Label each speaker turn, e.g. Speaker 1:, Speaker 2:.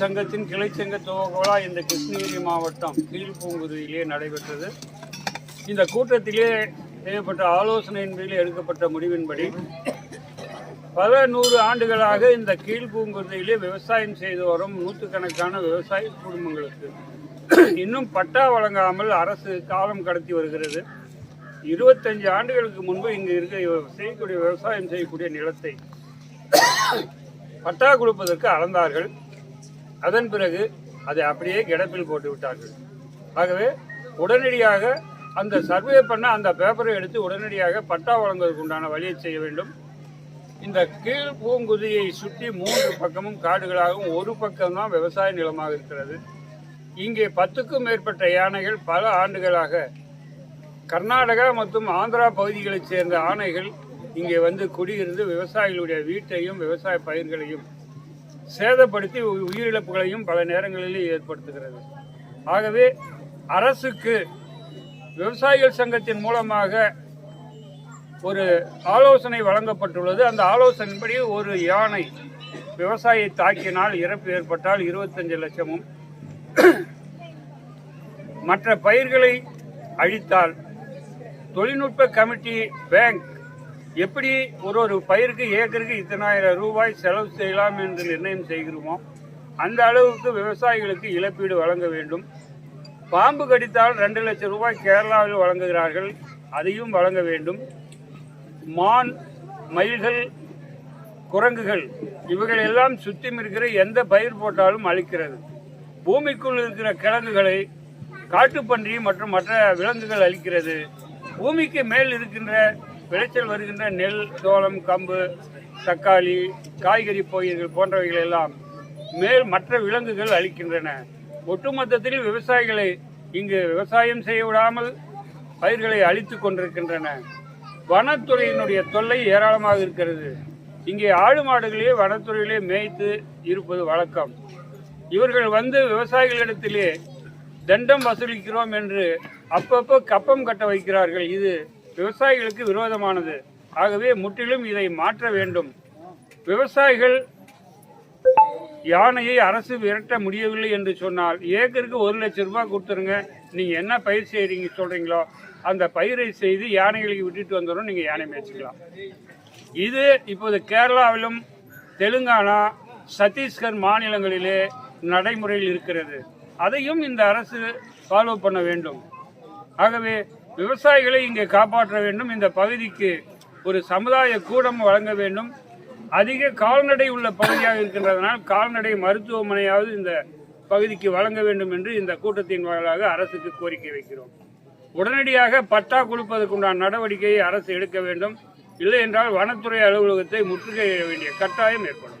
Speaker 1: சங்கத்தின் கிளை சங்க துவக்க இந்த கிருஷ்ணகிரி மாவட்டம் கீழ்பூங்குதியிலே நடைபெற்றது. இந்த கூட்டத்திலே செய்யப்பட்ட ஆலோசனையின் பேரில் எடுக்கப்பட்ட முடிவின்படி பல நூறு ஆண்டுகளாக இந்த கீழ்பூங்குதியிலே விவசாயம் செய்து வரும் நூற்றுக்கணக்கான விவசாய குடும்பங்களுக்கு இன்னும் பட்டா வழங்காமல் அரசு காலம் கடத்தி வருகிறது. இருபத்தஞ்சு ஆண்டுகளுக்கு முன்பு இங்கு இருக்க செய்யக்கூடிய விவசாயம் செய்யக்கூடிய நிலத்தை பட்டா கொடுப்பதற்கு அளந்தார்கள். அதன் பிறகு அதை அப்படியே கிடப்பில் போட்டு விட்டார்கள். ஆகவே உடனடியாக அந்த சர்வே பண்ண அந்த பேப்பரை எடுத்து உடனடியாக பட்டா வழங்குவதற்கு உண்டான வழியை செய்ய வேண்டும். இந்த கீழ் பூங்குதியை சுற்றி மூன்று பக்கமும் காடுகளாகவும் ஒரு பக்கம்தான் விவசாய நிலமாக இருக்கிறது. இங்கே பத்துக்கும் மேற்பட்ட யானைகள் பல ஆண்டுகளாக கர்நாடகா மற்றும் ஆந்திரா பகுதிகளைச் சேர்ந்த ஆணைகள் இங்கே வந்து குடியிருந்து விவசாயிகளுடைய வீட்டையும் விவசாய பயிர்களையும் சேதப்படுத்தி உ- உயிரிழப்புகளையும் பல நேரங்களிலே ஏற்படுத்துகிறது. ஆகவே அரசுக்கு விவசாயிகள் சங்கத்தின் மூலமாக ஒரு ஆலோசனை வழங்கப்பட்டுள்ளது. அந்த ஆலோசனைப்படி ஒரு யானை விவசாயியை தாக்கினால் இறப்பு ஏற்பட்டால் இருபத்தஞ்சு லட்சமும் மற்ற பயிர்களை அழித்தால் தொழில்நுட்ப கமிட்டி பேங்க். எப்படி ஒரு ஒரு பயிருக்கு ஏக்கருக்கு இத்தனாயிரம் ரூபாய் செலவு செய்யலாம் என்று நிர்ணயம் செய்கிறோமோ அந்த அளவுக்கு விவசாயிகளுக்கு இழப்பீடு வழங்க வேண்டும். பாம்பு கடித்தால் ரெண்டு லட்சம் ரூபாய் கேரளாவில் வழங்குகிறார்கள் அதையும் வழங்க வேண்டும். மான் மயில்கள் குரங்குகள் இவைகள் எல்லாம் சுற்றி இருக்கிற எந்த பயிர் போட்டாலும் அழிக்கிறது. பூமிக்குள் இருக்கிற கிழங்குகளை காட்டுப்பன்றி மற்றும் மற்ற விலங்குகள் அழிக்கிறது. பூமிக்கு மேல் இருக்கின்ற விளைச்சல் வருகின்ற நெல் சோளம் கம்பு தக்காளி காய்கறி பயிர்கள் போன்றவைகள் எல்லாம் மேல் மற்ற விலங்குகள் அளிக்கின்றன ஒட்டுமொத்தத்தில் விவசாயிகளை இங்கு விவசாயம் செய்ய விடாமல் பயிர்களை அழித்துக் கொண்டிருக்கின்றன. வனத்துறையினுடைய தொல்லை ஏராளமாக இருக்கிறது. இங்கே ஆடு மாடுகளே வனத்துறையிலே மேய்த்து இருப்பது வழக்கம். இவர்கள் வந்து விவசாயிகளிடத்திலே தண்டம் வசூலிக்கிறோம் என்று அப்பப்போ கப்பம் கட்ட வைக்கிறார்கள். இது விவசாயிகளுக்கு விரோதமானது. ஆகவே முற்றிலும் இதை மாற்ற வேண்டும். விவசாயிகள் யானையை அரசு விரட்ட முடியவில்லை என்று சொன்னால் ஏக்கருக்கு ஒரு லட்சம் ரூபாய் கொடுத்துருங்க. நீங்கள் என்ன பயிர் செய்கிறீங்க சொல்கிறீங்களோ அந்த பயிரை செய்து யானைகளுக்கு விட்டுட்டு வந்துடும். நீங்கள் யானை மேய்ச்சிக்கலாம். இது இப்போது கேரளாவிலும் தெலுங்கானா சத்தீஸ்கர் மாநிலங்களிலே நடைமுறையில் இருக்கிறது. அதையும் இந்த அரசு ஃபாலோ பண்ண வேண்டும். ஆகவே விவசாயிகளை இங்கே காப்பாற்ற வேண்டும். இந்த பகுதிக்கு ஒரு சமுதாய கூடம் வழங்க வேண்டும். அதிக கால்நடை உள்ள பகுதியாக இருக்கின்றதனால் கால்நடை மருத்துவமனையாவது இந்த பகுதிக்கு வழங்க வேண்டும் என்று இந்த கூட்டத்தின் வாயிலாக அரசுக்கு கோரிக்கை வைக்கிறோம். உடனடியாக பட்டா கொடுப்பதற்குண்டான நடவடிக்கையை அரசு எடுக்க வேண்டும். இல்லை என்றால் வனத்துறை அலுவலகத்தை முற்றுகையிட வேண்டிய கட்டாயம் ஏற்படும்.